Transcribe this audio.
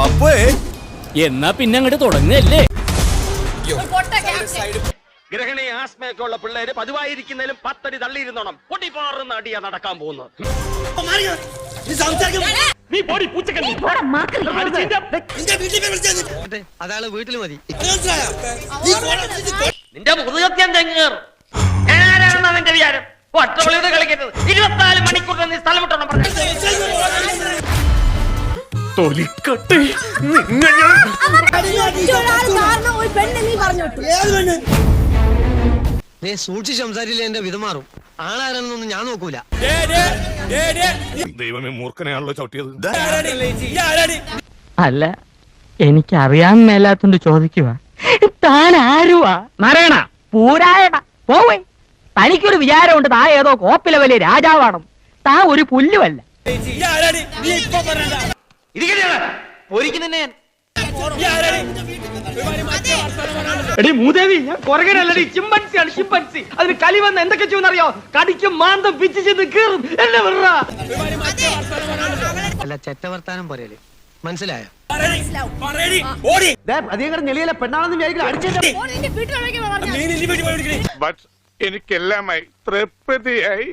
പപ്പേ. എന്നാ പിന്നെ അങ്ങോട്ട് തുടങ്ങല്ലേ? ഗ്രഹണി ആസ്മയൊക്കെ ഉള്ള പിള്ളേര് പതിവായിരിക്കുന്നതിലും പത്തടി തള്ളിയിരുന്നോണം. പൊട്ടിപ്പാറുന്ന അടിയാ നടക്കാൻ പോകുന്നത്. നീ പോടി പൂച്ചക്കൻ അതാൾ വീട്ടിൽ മതി. നിന്റെ മുതുകത്യം തെങ്ങേറും ഞാനാരാണെന്ന് നിന്റെ വിചാരം? ഒറ്റവളിയുടെ കളിക്കരുത്. ഇരുപത്തിനാല് മണിക്കൂർ നീ സ്ഥലം തൊലിക്കട്ടെ. നിങ്ങൾ നീ സൂക്ഷിച്ച് സംസാരിച്ചില്ല എന്റെ വിധമാറും. ആളാരാണെന്നൊന്നും ഞാൻ നോക്കൂല. ദൈവമേ മൂർഖനെയാണല്ലോ ചവിട്ടിയത്. അല്ല എനിക്ക് അറിയാൻ മേലാത്തോണ്ട് ചോദിക്കുക താൻ ആരുവാ? നാരായണ. പൂരായണ. പോവേ. തനിക്കൊരു വിചാരമുണ്ട് താ ഏതോ കോപ്പിലെ വലിയ രാജാവാണ് താ ഒരു പുല്ലുമല്ല എടി മൂദേവി ഞാൻ കൊറകനല്ലടി ചിമ്പൻസിയാണ് ചിമ്പൻസി. അതിന് കലി വന്ന് എന്തൊക്കെ ചെയ്യുന്നറിയോ കടിക്കും മാന്തം പിച്ചു ചെന്ന് കീറും. എന്നെ വിടറാ. അല്ല ചെറ്റവർത്താനം പോരല്ലേ മനസ്സിലായോ? അധികം പെണ്ണാണെന്ന് അടിച്ചേ ബട്ട് എനിക്കെല്ലാമായി തൃപ്തിയായി.